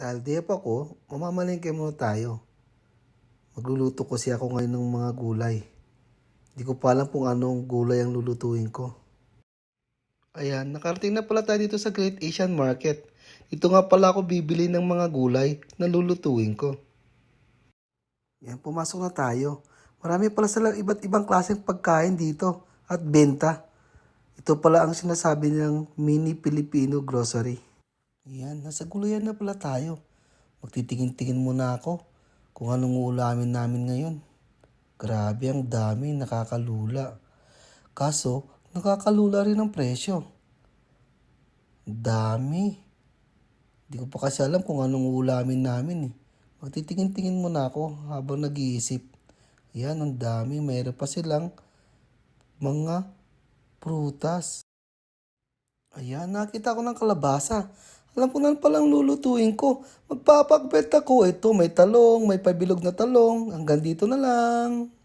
Dahil di pa ako, mamamalingke muna tayo. Magluluto kasi ako ngayon ng mga gulay. Hindi ko pa alam kung anong gulay ang lulutuin ko. Ayan, nakarating na pala tayo dito sa Great Asian Market. Ito nga pala ako bibili ng mga gulay na lulutuin ko. Yan, pumasok na tayo. Marami pala silang iba't ibang klaseng pagkain dito at benta. Ito pala ang sinasabi ng mini Filipino grocery. Yan, nasa gulayan na pala tayo. Magtitingin-tingin muna ako kung anong ulamin namin ngayon. Grabe, ang dami, nakakalula. Kaso, nakakalula rin ang presyo. Dami. Hindi ko pa kasi alam kung anong ulamin namin eh. Magtitingin-tingin muna ako habang nag-iisip. Yan, ang dami. Mayroon pa silang mga prutas. Ayan, nakita ko ng kalabasa. Alam ko na palang lulutuin ko. Magpapagbet ako. Ito, may talong, may pabilog na talong. Hanggang dito na lang.